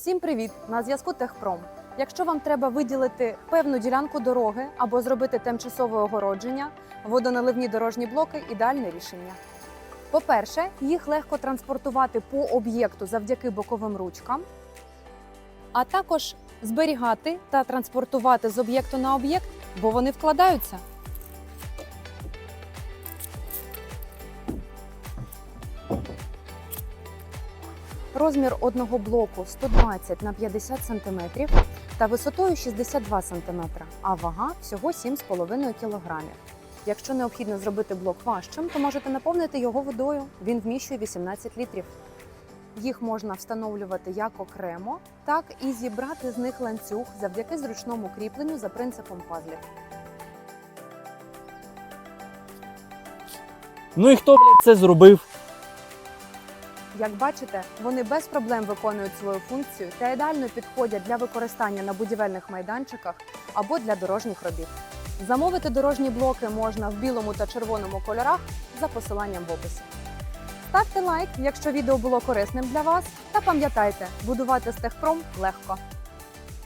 Всім привіт! На зв'язку Техпром. Якщо вам треба виділити певну ділянку дороги або зробити тимчасове огородження, водоналивні дорожні блоки ідеальне рішення. По-перше, їх легко транспортувати по об'єкту завдяки боковим ручкам, а також зберігати та транспортувати з об'єкту на об'єкт, бо вони вкладаються. Розмір одного блоку 120 на 50 см та висотою 62 см, а вага всього 7,5 кг. Якщо необхідно зробити блок важчим, то можете наповнити його водою. Він вміщує 18 літрів. Їх можна встановлювати як окремо, так і зібрати з них ланцюг завдяки зручному кріпленню за принципом пазлів. Ну і хто, блядь, це зробив? Як бачите, вони без проблем виконують свою функцію та ідеально підходять для використання на будівельних майданчиках або для дорожніх робіт. Замовити дорожні блоки можна в білому та червоному кольорах за посиланням в описі. Ставте лайк, якщо відео було корисним для вас, та пам'ятайте, будувати з Техпром легко.